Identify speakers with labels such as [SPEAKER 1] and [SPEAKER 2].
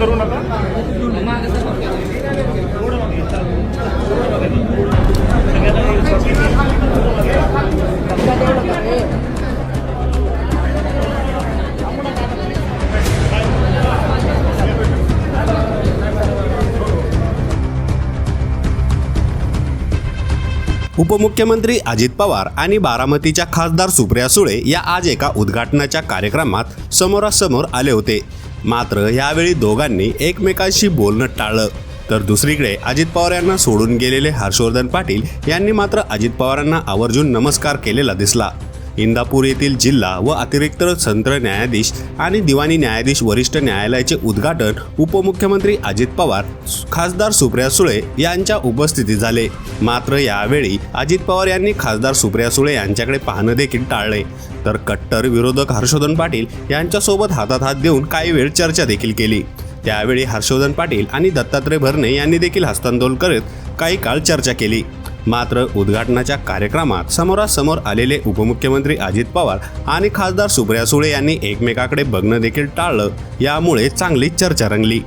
[SPEAKER 1] करू नका उपमुख्यमंत्री अजित पवार आणि बारामतीच्या खासदार सुप्रिया सुळे या आज एका उद्घाटनाच्या कार्यक्रमात समोरासमोर आले होते. मात्र यावेळी दोघांनी एकमेकांशी बोलणं टाळलं. तर दुसरीकडे अजित पवार यांना सोडून गेलेले हर्षवर्धन पाटील यांनी मात्र अजित पवारांना आवर्जून नमस्कार केलेला दिसला. इंदापूर येथील जिल्हा व अतिरिक्त सत्र न्यायाधीश आणि दिवाणी न्यायाधीश वरिष्ठ न्यायालयाचे उद्घाटन उपमुख्यमंत्री अजित पवार खासदार सुप्रिया सुळे यांच्या उपस्थितीत झाले. मात्र यावेळी अजित पवार यांनी खासदार सुप्रिया सुळे यांच्याकडे पाहणं देखील टाळले. तर कट्टर विरोधक हर्षवर्धन पाटील यांच्यासोबत हातात हात देऊन काही वेळ चर्चा देखील केली. त्यावेळी हर्षवर्धन पाटील आणि दत्तात्रय भरणे यांनी देखील हस्तांदोलन करत काही काळ चर्चा केली. मात्र उद्घाटनाच्या कार्यक्रमात समोरासमोर आलेले उपमुख्यमंत्री अजित पवार आणि खासदार सुप्रिया सुळे यांनी एकमेकाकडे बघणं देखील टाळलं. यामुळे चांगली चर्चा रंगली.